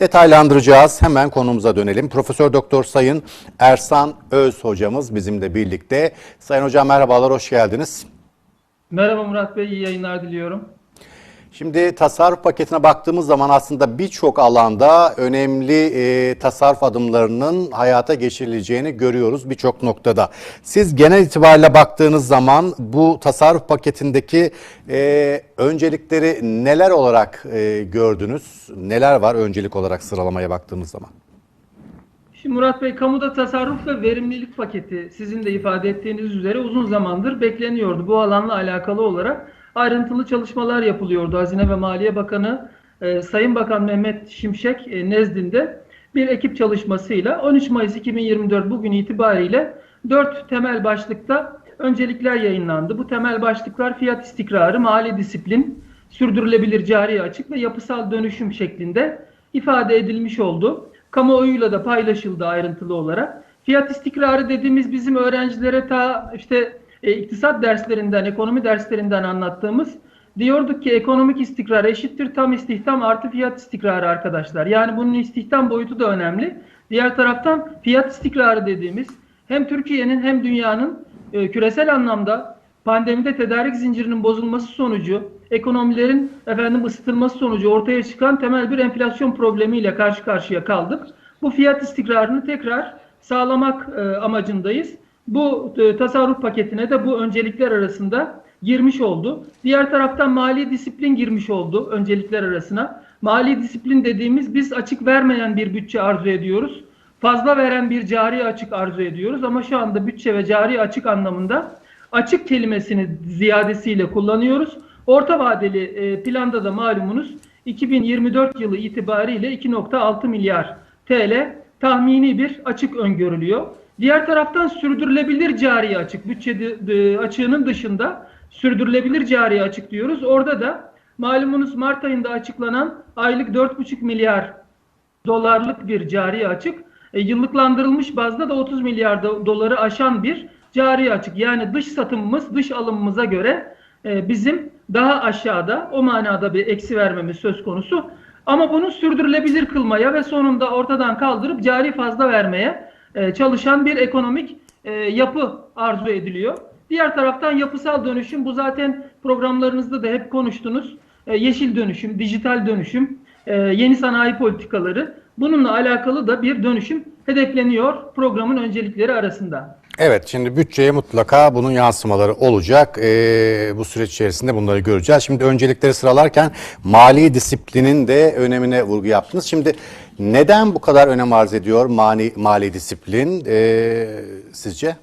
Detaylandıracağız. Hemen konumuza dönelim. Profesör Doktor Sayın Ersan Öz hocamız bizimle birlikte. Sayın hocam merhabalar, hoş geldiniz. Merhaba Murat Bey, iyi yayınlar diliyorum. Şimdi tasarruf paketine baktığımız zaman aslında birçok alanda önemli e, tasarruf adımlarının hayata geçirileceğini görüyoruz birçok noktada. Siz genel itibariyle baktığınız zaman bu tasarruf paketindeki e, öncelikleri neler olarak e, gördünüz? Neler var öncelik olarak sıralamaya baktığımız zaman? Şimdi Murat Bey, kamuda tasarruf ve verimlilik paketi sizin de ifade ettiğiniz üzere uzun zamandır bekleniyordu. Bu alanla alakalı olarak ayrıntılı çalışmalar yapılıyordu. Hazine ve Maliye Bakanı e, Sayın Bakan Mehmet Şimşek e, nezdinde bir ekip çalışmasıyla 13 Mayıs 2024 bugün itibariyle 4 temel başlıkta öncelikler yayınlandı. Bu temel başlıklar fiyat istikrarı, mali disiplin, sürdürülebilir cari açık ve yapısal dönüşüm şeklinde ifade edilmiş oldu. Kamuoyuyla da paylaşıldı ayrıntılı olarak. Fiyat istikrarı dediğimiz bizim öğrencilere ta işte e, iktisat derslerinden, ekonomi derslerinden anlattığımız diyorduk ki ekonomik istikrar eşittir tam istihdam artı fiyat istikrarı arkadaşlar. Yani bunun istihdam boyutu da önemli. Diğer taraftan fiyat istikrarı dediğimiz hem Türkiye'nin hem dünyanın e, küresel anlamda pandemide tedarik zincirinin bozulması sonucu, ekonomilerin efendim ısıtılması sonucu ortaya çıkan temel bir enflasyon problemiyle karşı karşıya kaldık. Bu fiyat istikrarını tekrar sağlamak e, amacındayız. Bu e, tasarruf paketine de bu öncelikler arasında girmiş oldu. Diğer taraftan mali disiplin girmiş oldu öncelikler arasına. Mali disiplin dediğimiz biz açık vermeyen bir bütçe arzu ediyoruz. Fazla veren bir cari açık arzu ediyoruz ama şu anda bütçe ve cari açık anlamında açık kelimesini ziyadesiyle kullanıyoruz. Orta vadeli e, planda da malumunuz 2024 yılı itibariyle 2.6 milyar TL tahmini bir açık öngörülüyor. Diğer taraftan sürdürülebilir cari açık, bütçe açığının dışında sürdürülebilir cari açık diyoruz. Orada da malumunuz Mart ayında açıklanan aylık 4,5 milyar dolarlık bir cari açık, e, yıllıklandırılmış bazda da 30 milyar do- doları aşan bir cari açık. Yani dış satımımız dış alımımıza göre e, bizim daha aşağıda o manada bir eksi vermemiz söz konusu. Ama bunu sürdürülebilir kılmaya ve sonunda ortadan kaldırıp cari fazla vermeye e, çalışan bir ekonomik e, yapı arzu ediliyor. Diğer taraftan yapısal dönüşüm bu zaten programlarınızda da hep konuştunuz. E, yeşil dönüşüm, dijital dönüşüm, yeni sanayi politikaları bununla alakalı da bir dönüşüm hedefleniyor programın öncelikleri arasında. Evet, şimdi bütçeye mutlaka bunun yansımaları olacak. Ee, bu süreç içerisinde bunları göreceğiz. Şimdi öncelikleri sıralarken mali disiplinin de önemine vurgu yaptınız. Şimdi neden bu kadar önem arz ediyor mali, mali disiplin ee, sizce?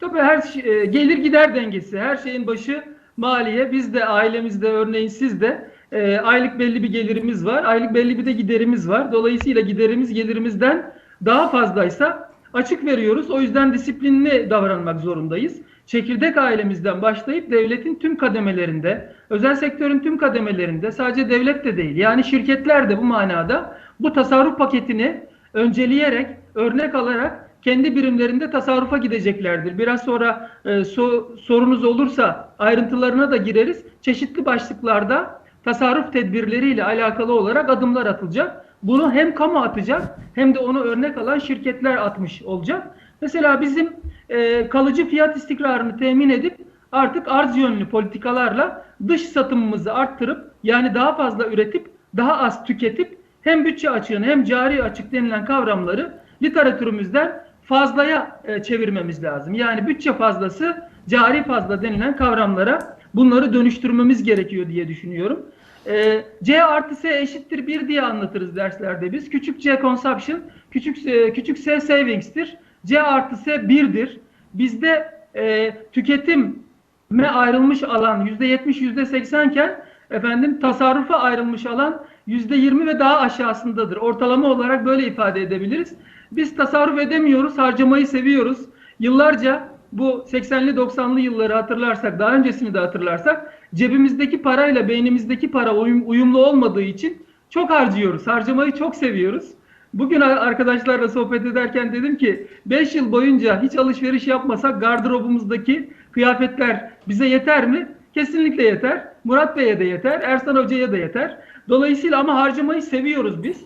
Tabii her şey, e, gelir gider dengesi, her şeyin başı maliye. Biz de ailemizde örneğin siz de e, aylık belli bir gelirimiz var, aylık belli bir de giderimiz var. Dolayısıyla giderimiz gelirimizden daha fazlaysa açık veriyoruz. O yüzden disiplinli davranmak zorundayız. Çekirdek ailemizden başlayıp devletin tüm kademelerinde, özel sektörün tüm kademelerinde, sadece devlet de değil, yani şirketler de bu manada bu tasarruf paketini önceleyerek, örnek alarak kendi birimlerinde tasarrufa gideceklerdir. Biraz sonra e, so- sorunuz olursa ayrıntılarına da gireriz. Çeşitli başlıklarda tasarruf tedbirleriyle alakalı olarak adımlar atılacak. Bunu hem kamu atacak hem de onu örnek alan şirketler atmış olacak. Mesela bizim e, kalıcı fiyat istikrarını temin edip artık arz yönlü politikalarla dış satımımızı arttırıp yani daha fazla üretip daha az tüketip hem bütçe açığını hem cari açık denilen kavramları literatürümüzden fazlaya e, çevirmemiz lazım. Yani bütçe fazlası, cari fazla denilen kavramlara bunları dönüştürmemiz gerekiyor diye düşünüyorum. E, C artı S eşittir 1 diye anlatırız derslerde biz. Küçük C consumption, küçük, e, küçük S savings'tir. C artı S 1'dir. Bizde e, tüketime ayrılmış alan %70, %80 iken efendim tasarrufa ayrılmış alan %20 ve daha aşağısındadır. Ortalama olarak böyle ifade edebiliriz. Biz tasarruf edemiyoruz, harcamayı seviyoruz. Yıllarca bu 80'li 90'lı yılları hatırlarsak, daha öncesini de hatırlarsak cebimizdeki parayla beynimizdeki para uyum- uyumlu olmadığı için çok harcıyoruz. Harcamayı çok seviyoruz. Bugün ar- arkadaşlarla sohbet ederken dedim ki 5 yıl boyunca hiç alışveriş yapmasak gardırobumuzdaki kıyafetler bize yeter mi? Kesinlikle yeter. Murat Bey'e de yeter. Ersan Hoca'ya da yeter. Dolayısıyla ama harcamayı seviyoruz biz.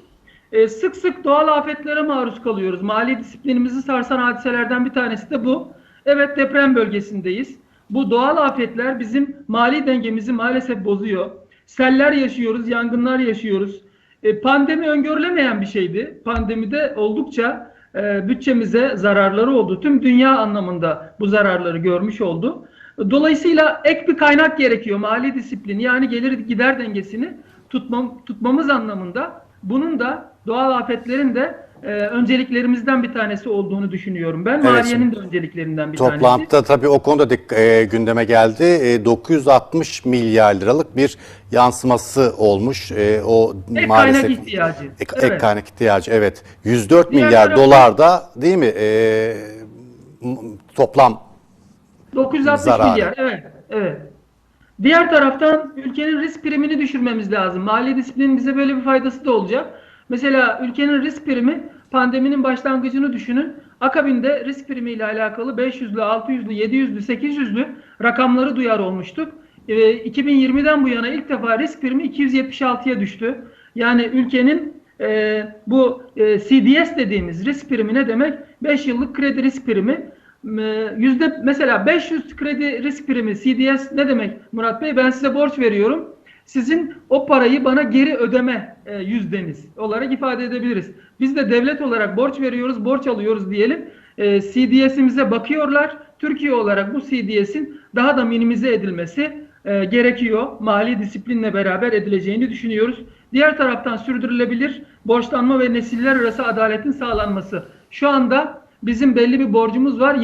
E, sık sık doğal afetlere maruz kalıyoruz. Mali disiplinimizi sarsan hadiselerden bir tanesi de bu. Evet deprem bölgesindeyiz. Bu doğal afetler bizim mali dengemizi maalesef bozuyor. Seller yaşıyoruz, yangınlar yaşıyoruz. E, pandemi öngörülemeyen bir şeydi. Pandemide oldukça e, bütçemize zararları oldu. Tüm dünya anlamında bu zararları görmüş oldu. Dolayısıyla ek bir kaynak gerekiyor. Mali disiplin yani gelir gider dengesini tutmam, tutmamız anlamında. Bunun da doğal afetlerin de e, önceliklerimizden bir tanesi olduğunu düşünüyorum. Ben Evet, maliyenin de önceliklerinden bir tanesi. Toplantıda tabii o konuda dik- e, gündeme geldi. E, 960 milyar liralık bir yansıması olmuş. E, o Ek maalesef kaynak ihtiyacı. Ek, ek Evet. kaynak ihtiyacı evet. 104 Diğer milyar taraftan- dolar da değil mi? E, toplam 960 Zararı. milyar. Evet. Evet. Diğer taraftan ülkenin risk primini düşürmemiz lazım. Mali disiplinin bize böyle bir faydası da olacak. Mesela ülkenin risk primi pandeminin başlangıcını düşünün. Akabinde risk primi ile alakalı 500'lü, 600'lü, 700'lü, 800'lü rakamları duyar olmuştuk. Ee, 2020'den bu yana ilk defa risk primi 276'ya düştü. Yani ülkenin e, bu e, CDS dediğimiz risk primi ne demek? 5 yıllık kredi risk primi. E, Yüzde mesela 500 kredi risk primi CDS ne demek Murat Bey? Ben size borç veriyorum. Sizin o parayı bana geri ödeme e, yüzdeniz olarak ifade edebiliriz. Biz de devlet olarak borç veriyoruz, borç alıyoruz diyelim. E, CDS'imize bakıyorlar. Türkiye olarak bu CDS'in daha da minimize edilmesi e, gerekiyor. Mali disiplinle beraber edileceğini düşünüyoruz. Diğer taraftan sürdürülebilir borçlanma ve nesiller arası adaletin sağlanması. Şu anda bizim belli bir borcumuz var.